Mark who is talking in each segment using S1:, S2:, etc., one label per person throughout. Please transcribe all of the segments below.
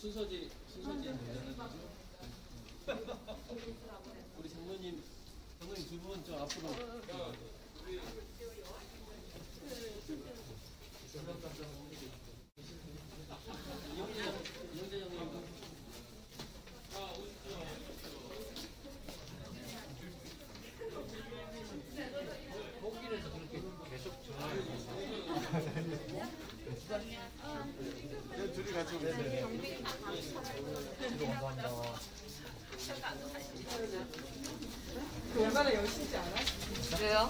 S1: 순서지 순서지 우리 장로님 장로님 두 분 저 앞으로 이영재 장- 이영재 장로님
S2: 얼마나 열심히 알아?
S3: 왜요?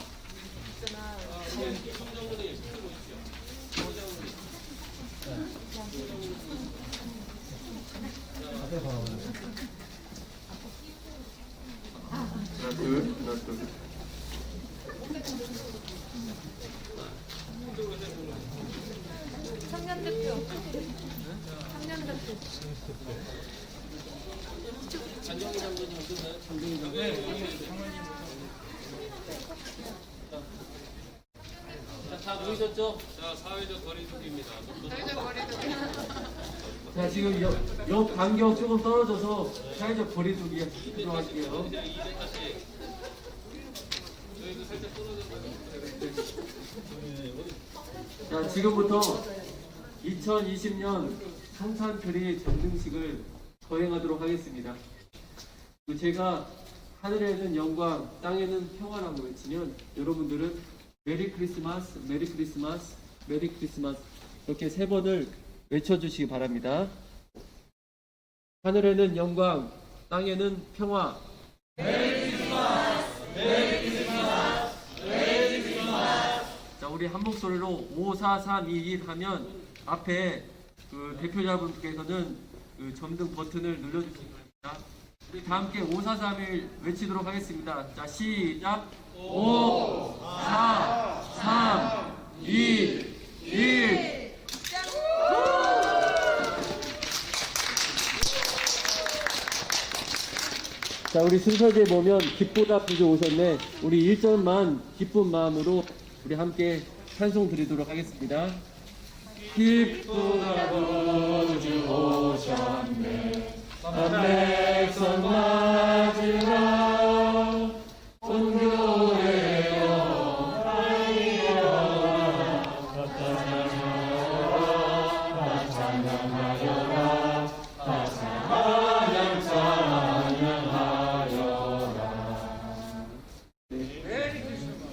S4: 하나 둘 하나 둘
S3: 청년 대표. 청년 대표.
S1: 자, 다 모이셨죠? 자, 사회적 거리두기입니다. 자, 지금 옆, 옆 간격 조금 떨어져서 사회적 거리두기 들어갈게요. 자, 지금부터 2020년 성탄트리 전등식을 거행하도록 하겠습니다. 그 제가 하늘에는 영광, 땅에는 평화라고 외치면 여러분들은 메리 크리스마스, 메리 크리스마스, 메리 크리스마스 이렇게 세 번을 외쳐주시기 바랍니다. 하늘에는 영광, 땅에는 평화. 자, 우리 한 목소리로 5, 4, 3, 2, 1 하면 앞에 그 대표자분께서는 그 점등 버튼을 눌러주시기 바랍니다. 우리 다 함께 5, 4, 3, 1 외치도록 하겠습니다. 자, 시작. 5, 4, 3, 2, 1. 자, 우리 순서지에 보면 기쁘다 부주 오셨네. 우리 1절만 기쁜 마음으로 우리 함께 찬송 드리도록 하겠습니다. 기쁘다 부주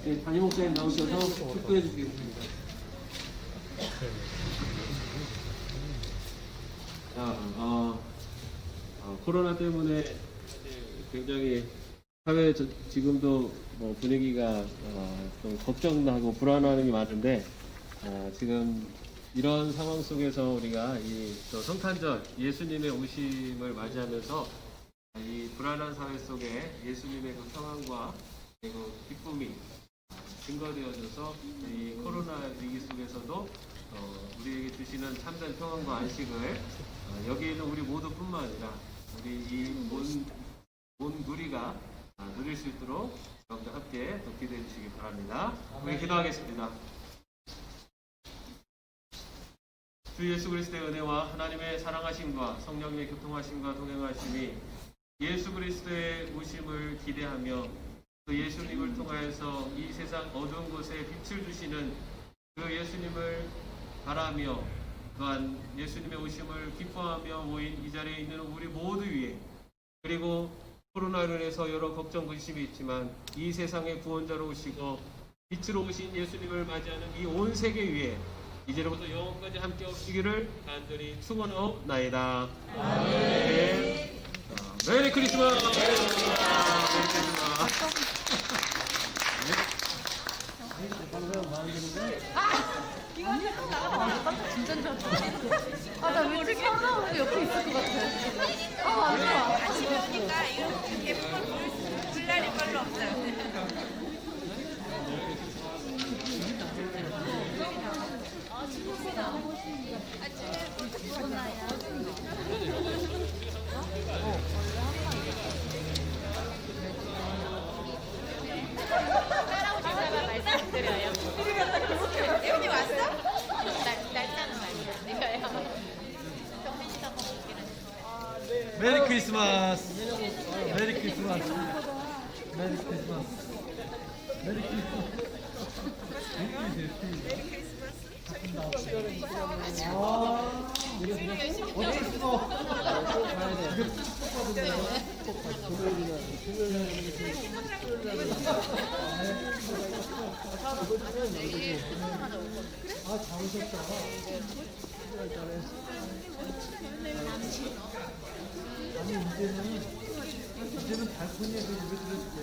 S1: 네, 담임 목사님 나오셔서 축도해 주시겠습니다. 자, 어, 어, 코로나 때문에 굉장히 사회 저- 지금도 뭐 분위기가 어, 좀 걱정하고 불안한 게 많은데 어, 지금 이런 상황 속에서 우리가 이또 성탄절 예수님의 오심을 맞이하면서 이 불안한 사회 속에 예수님의 그 평안과 그리고 기쁨이 증거되어져서 이 코로나 위기 속에서도 어, 우리에게 주시는 참된 평안과 안식을 어, 여기 있는 우리 모두뿐만 아니라 우리 이온 온 누리가 아, 누릴 수 있도록 여러분들 함께 또 기도해 주시기 바랍니다. 우리 기도하겠습니다. 주 예수 그리스도의 은혜와 하나님의 사랑하심과 성령의 교통하심과 동행하심이 예수 그리스도의 오심을 기대하며 그 예수님을 통하여서 이 세상 어두운 곳에 빛을 주시는 그 예수님을 바라며 또한 예수님의 오심을 기뻐하며 모인 이 자리에 있는 우리 모두 위에 그리고 코로나로 인해서 여러 걱정 근심이 있지만 이 세상의 구원자로 오시고 빛으로 오신 예수님을 맞이하는 이 온 세계 위에 이제로부터 영원까지 함께 오시기를 간절히 축원하옵나이다. 자, 메리 크리스마스. 메리 크리스마스.
S3: 진짜 좋다. 아, 나 왠지 성나오는 옆에 있을 것 같아. 아, 아니야.
S5: 같이 오니까 이렇게 예쁜 걸볼 날이 별로 없어요.
S2: 크리스마스. 메리 크리스마스. 메리 크리스마스. 메리 크리스마스. 아. 아, 잘오셨다. 이제는, 이제는 발코니에서 입에 들어줄게.